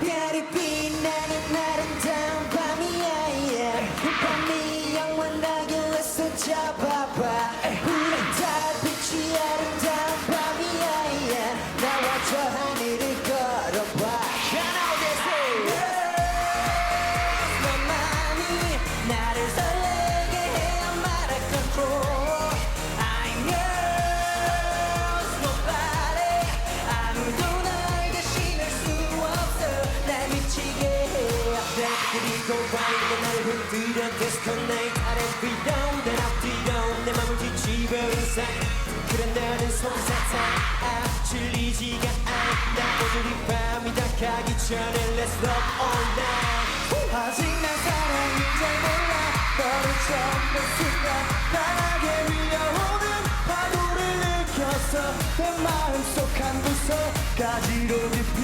별이 빛나는 아름다운 그리고 바이고 날 흔들어 disconnect down then up down 내 맘을 뒤집어 인상 그래 나는 솜사탕 아 질리지가 않아. 오늘 이 밤이 다 가기 전에 Let's love all night. 아직 난 사랑인 잘 몰라. 너를 처음 본 순간 강하게 밀려오는 파도를 느꼈어. 내 마음속 한 구석까지로 깊이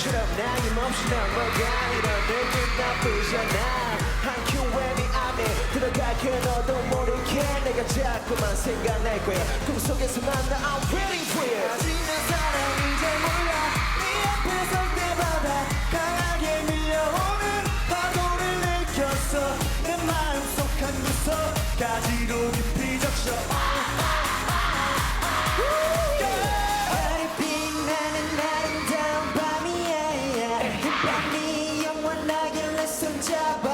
card처럼 나임없이 넘어가 이런 느낌 나쁘잖아 한 큐웨비 안에 들어갈게 너도 모르게 내가 자꾸만 생각날 거야 꿈속에서 만 나 I'm waiting for you 난 사랑이 잘 몰라 네 앞에 설 때마다 강하게 밀려오는 파도를 느꼈어 내 마음속 한 구석까지로 깊이 영원하게 손잡아.